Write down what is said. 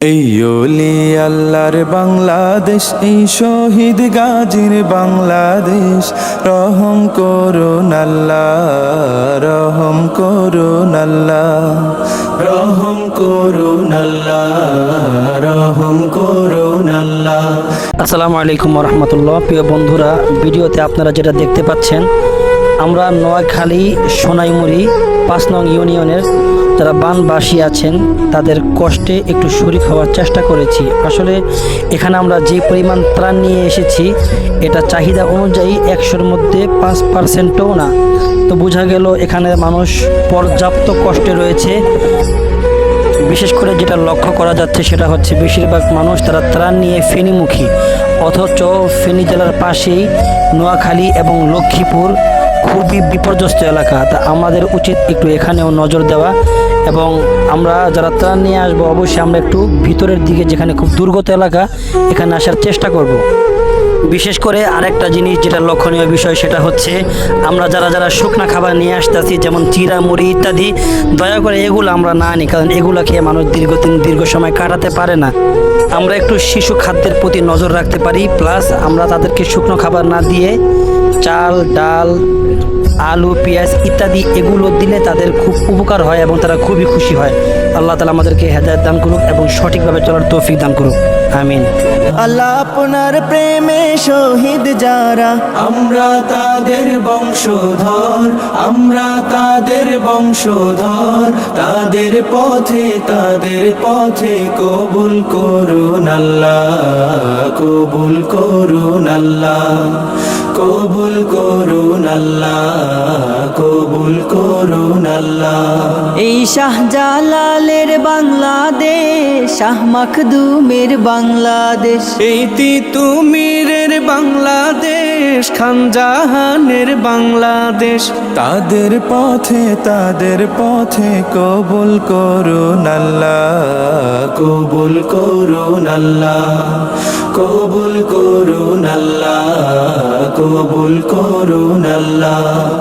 এই আল্লাহর বাংলাদেশ, এই শহীদ গাজীর বাংলাদেশ। রহম করুন আল্লাহ রহম করুন আল্লাহ রহম করুন আল্লাহ রহম করুন আল্লাহ আসসালামু আলাইকুম রহমতুল্লাহ প্রিয় বন্ধুরা, ভিডিওতে আপনারা যেটা দেখতে পাচ্ছেন, আমরা নোয়াখালী সোনাইমুড়ি পাঁচ নং ইউনিয়নের যারা বানবাসী আছেন, তাদের কষ্টে একটু শরিক হওয়ার চেষ্টা করেছি। আসলে এখানে আমরা যে পরিমাণ ত্রাণ নিয়ে এসেছি, এটা চাহিদা অনুযায়ী একশোর মধ্যে পাঁচ পার্সেন্টও না। তো বোঝা গেল এখানে মানুষ পর্যাপ্ত কষ্টে রয়েছে। বিশেষ করে যেটা লক্ষ্য করা যাচ্ছে সেটা হচ্ছে বেশিরভাগ মানুষ তারা ত্রাণ নিয়ে ফেনীমুখী। অথচ ফেনী জেলার পাশেই নোয়াখালী এবং লক্ষ্মীপুর খুবই বিপর্যস্ত এলাকা। তা আমাদের উচিত একটু এখানেও নজর দেওয়া। এবং আমরা যারা ত্রাণ নিয়ে আসব, অবশ্যই আমরা একটু ভিতরের দিকে, যেখানে খুব দুর্গত এলাকা, এখানে আসার চেষ্টা করব। বিশেষ করে আরেকটা জিনিস যেটা লক্ষণীয় বিষয়, সেটা হচ্ছে আমরা যারা যারা শুকনা খাবার নিয়ে আসতেছি, যেমন চিরা, মুড়ি ইত্যাদি, দয়া করে এগুলো আমরা না নিই কারণ এগুলো খেয়ে মানুষ দীর্ঘদিন, দীর্ঘ সময় কাটাতে পারে না আমরা একটু শিশু খাদ্যের প্রতি নজর রাখতে পারি, প্লাস আমরা তাদেরকে শুকনো খাবার না দিয়ে চাল, ডাল আলু পেঁয়াজ ইত্যাদি এগুলো দিলে তাদের খুব উপকার হয় এবং তারা খুবই খুশি হয়। আল্লাহ তালা আমাদেরকে হেদায়ত দান করুক এবং সঠিকভাবে চলার তৌফিক দান করুক। আমিন। আল্লাহ আপনার প্রেমে শহীদ যারা আমরা তাদের বংশধর আমরা তাদের বংশধর তাদের পথে তাদের পথে কবুল করুন আল্লাহ কবুল করুন আল্লাহ। কবুল করুন আল্লাহ কবুল করুন আল্লাহ। এই শাহজালালের বাংলাদেশ শাহ মাখদুমের বাংলাদেশ। এই তিতুমিরের বাংলাদেশ খানজাহানের বাংলাদেশ। তাদের পথে তাদের পথে কবুল করুন আল্লাহ কবুল করুন আল্লাহ কবুল করুন আল্লাহ। কবুল করুন আল্লাহ।